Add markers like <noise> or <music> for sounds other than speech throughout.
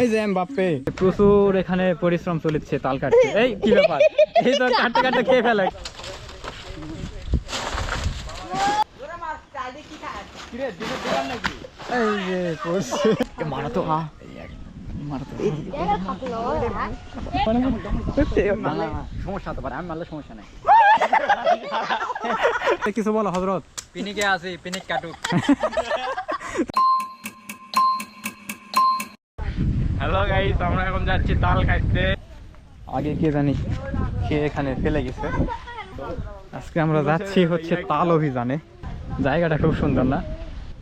এই যে এমবাপ্পে। প্রচুর এখানে পরিশ্রম চলেছে তাল কাটতে। <laughs> এই কি ব্যাপার? এই তো কাটতে কাটতে খেয়ে ফেলে। এই যে পড়ছে। মারা তো আ মারা তো না, সমস্যা হতে পারে আমি মারলে সমস্যা নাই। <laughs> কিছু বলো হজরত। পিনিকে আছে পিনিক কাটুক। <laughs> হ্যালো গাইস আমরা এখন যাচ্ছি তাল কাটতে আগে কে জানি কে এখানে ফেলে গেছে। আজকে আমরা যাচ্ছি হচ্ছে তাল অভিযানে। জায়গাটা খুব সুন্দর না?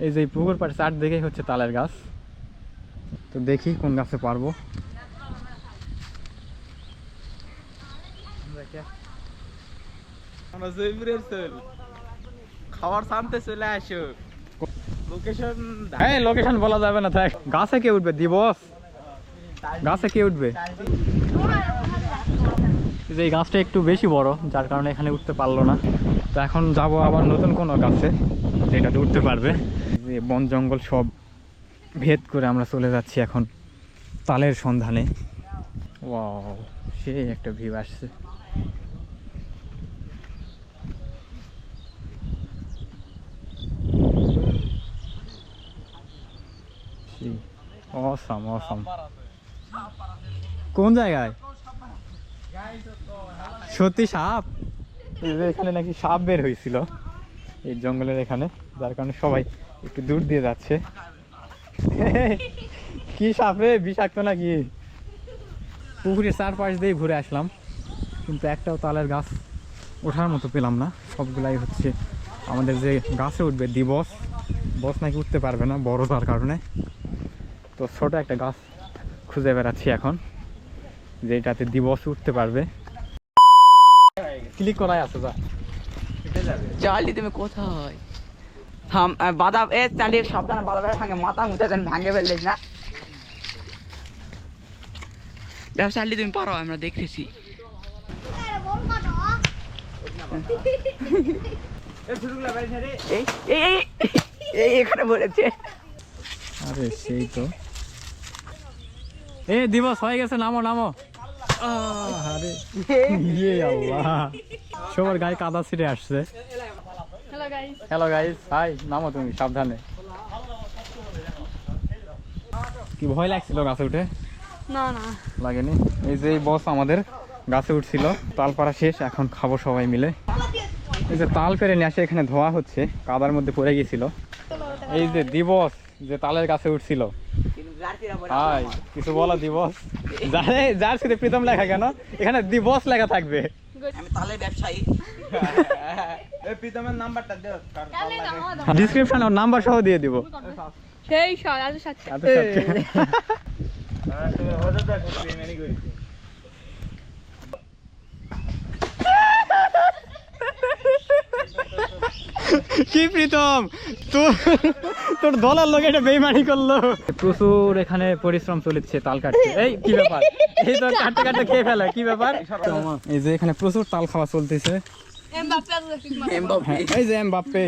এই যে পুকুর পাড়ে চার দিকেই হচ্ছে তালের গাছ। তো দেখি কোন গাছে পারব। আমরা জয়পুরের চল খাবার শান্তে চলে আসো। লোকেশন হ্যাঁ লোকেশন বলা যাবে না থাক। গাছে কে উঠবে? দিবস? গাছে কে উঠবে? যে এই গাছটা একটু বেশি বড়, যার কারণে এখানে উঠতে পারল না। তো এখন যাব আবার নতুন কোনো গাছে, যেটাতে উঠতে পারবে। যে বন, জঙ্গল সব ভেদ করে আমরা চলে যাচ্ছি এখন তালের সন্ধানে। ওয়াও সেই একটা ভিউ আসছে। Awesome awesome. কোন জায়গায়? সত্যি সাপ? এখানে নাকি সাপ বের হয়েছিল। এই জঙ্গলের এখানে যার কারণে সবাই একটু দূর দিয়ে যাচ্ছে। কি সাপ রে বিষাক্ত নাকি? পুকুরের চারপাশ দিয়ে ঘুরে আসলাম কিন্তু একটাও তালের গাছ ওঠার মতো পেলাম না। সবগুলাই হচ্ছে আমাদের যে গাছে উঠবে দিবস বস নাকি উঠতে পারবে না বড় তার কারণে। তো ছোট একটা গাছ খুঁজে বেড়াচ্ছি এখন। যেটাতে দিবস উঠতে পারবে। ক্লিক করাই আছে যা। চালি তুমি কোথায়? থাম বাদাম এ চালি সাবধানে বাদাম ভাঙে মাথা মুথে যেন ভাঙে ফেললিস না। দেখো চালি তুমি পারো আমরা দেখতেছি। এই এই এই, এই এখানে বলেছে। আরে সেই তো। এ দিবস হয়ে গেছে নামো নামো। আরে ইয়ে আল্লাহ। সবার গায়ে কাদা ছিঁড়ে আসছে। হ্যালো গাইস হাই নামো তুমি সাবধানে। কি ভয় লাগছিল গাছে উঠে? না না। লাগেনি? এই যে বস আমাদের গাছে উঠছিল তাল পাড়া শেষ এখন খাব সবাই মিলে। এই যে তাল পেরে নিয়ে আসে এখানে ধোয়া হচ্ছে কাদার মধ্যে পড়ে গেছিল। এই যে দিবস যে তালের গাছে উঠছিল। হাই কিছু বলো দিবস জানে যার সাথে প্রীতম লেখা কেন এখানে দিবস লেখা থাকবে। আমি তালের ব্যবসায়ী। এই প্রীতমের নাম্বারটা দে ডেসক্রিপশন আর নাম্বার সহ দিয়ে দিব। সেই আজ সাথে এত সত্যি। তুমি হতে দেখো প্রেমেরই করেছি কি প্রীতম? তোর তোর দলের লোক এটা বেইমানি করল। প্রচুর এখানে পরিশ্রম চলেছে তাল কাটতে। এই কি ব্যাপার? এই তো কাটতে কাটতে খেয়ে ফেলে কি ব্যাপার? এই যে এখানে প্রচুর তাল খাওয়া চলতেছে। হ্যাঁ, এই যে এমবাপ্পে।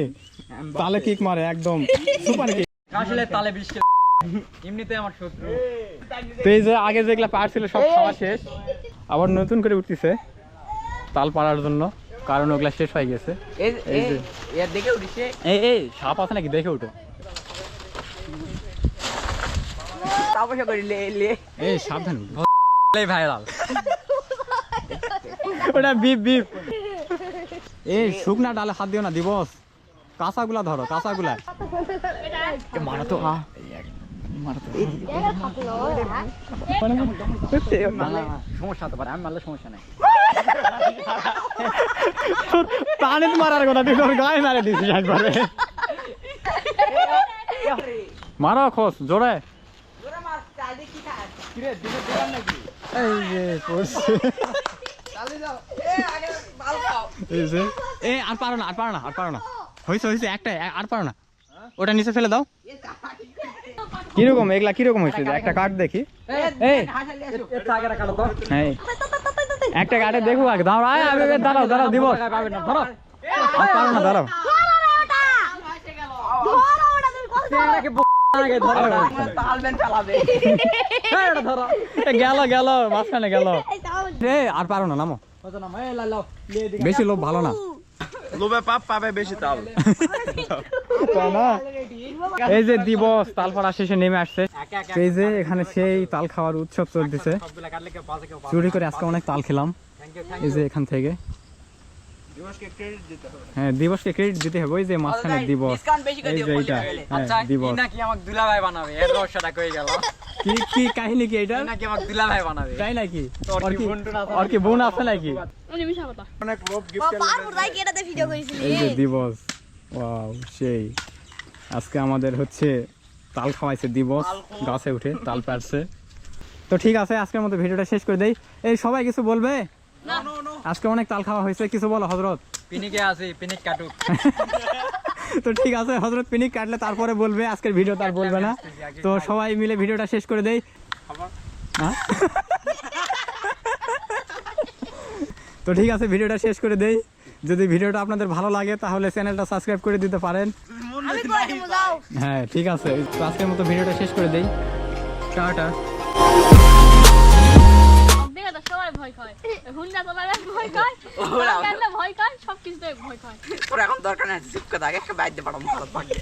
তালে কিক মারে একদম। সুপার কিক আসলে তালে বৃষ্টি এমনিতে আমার শত্রু। তো এই যে আগে যেগুলা পার ছিল সব খাওয়া শেষ। আবার নতুন করে উঠতেছে তাল পাড়ার জন্য। কারণ ওগুলা শেষ হয়ে গেছে। এই এই সাপ আছে নাকি? দেখে উঠো। করি লে লে। এই সাবধান ভাইরাল। ওটা বিপ বিপ। এই শুকনা ডালে হাত দিও না দিবস। কাঁচাগুলা ধরো কাঁচাগুলা। মারা তো আ মারা তো না, না, না, সমস্যা হতে পারে আমি মারলে সমস্যা নাই। <laughs> টানে মারার কথা তুই তোর গায়ে মারে দিছিস একবারে। মারো খোস জোরে। এই যে পড়ছে। এই যে। এ আর পারো না আর পারো না আর পারো না। হয়েছে হয়েছে একটা আর পারো না। ওটা নিচে ফেলে দাও। কীরকম এগুলা কীরকম হয়েছে একটা কাঠ দেখি। এই এই। একটা গাড়ি দেখো আগে। আবে, আবে, দাঁড়াও দাঁড়াও দিব। ধরো। আর পারো না দাঁড়াও। <laughs> গেল গেল মাঝখানে গেল। আর পারো না নামো। বেশি লোভ ভালো না। লোভে পাপ পাবে বেশি তাল। <laughs> <laughs> তাই না? এই যে দিবস তাল পাড়া শেষে নেমে আসছে। এই যে এখানে সেই তাল খাওয়ার উৎসব চলতেছে। চুরি করে আজকে অনেক তাল খেলাম। এই যে এখান থেকে। হ্যাঁ দিবসকে ক্রেডিট দিতে হবে। ওই যে মাঝখানে দিবস। ডিসকাউন্ট বেশি করে এই যে এইটা গেলে। আচ্ছা কি দিবস। নাকি আমাকে দুলাভাই বানাবে? এর রহস্যটা কই গেল? কি কি কাহিনী কি এটা? নাকি আমাকে দুলাভাই বানাবে? তাই নাকি? তোর ওর কি কি বোন আছে? ওর কি বোন আছে নাকি? উনি মিশা কথা। অনেক লোভ এই যে দিবস। ওয়াও সেই। আজকে আমাদের হচ্ছে তাল খাওয়াইছে দিবস। গাছে উঠে তাল পারছে তো ঠিক আছে আজকের মতো ভিডিওটা শেষ করে দেই। এই সবাই কিছু বলবে? আজকে অনেক তাল খাওয়া হয়েছে কিছু বলো হজরত? পিনিকে আছে পিনিক কাটুক। <laughs> তো ঠিক আছে হজরত পিনিক কাটলে তারপরে বলবে আজকের ভিডিও তার বলবে না। তো সবাই মিলে ভিডিওটা শেষ করে দেই। হ্যাঁ? <laughs> তো ঠিক আছে ভিডিওটা শেষ করে দেই। যদি ভিডিওটা আপনাদের ভালো লাগে তাহলে চ্যানেলটা সাবস্ক্রাইব করে দিতে পারেন। হ্যাঁ ঠিক আছে। আজকের মতো ভিডিওটা শেষ করে দেই। টাটা। ভয় হুন্ডা চালালে ভয় খায় ওরা- ভয় খায় সব কিছুতে ভয় খায়। তোর এখন দরকার নেই চুপ করে থাকে বাইরে পাঠাবো ভালো থাকে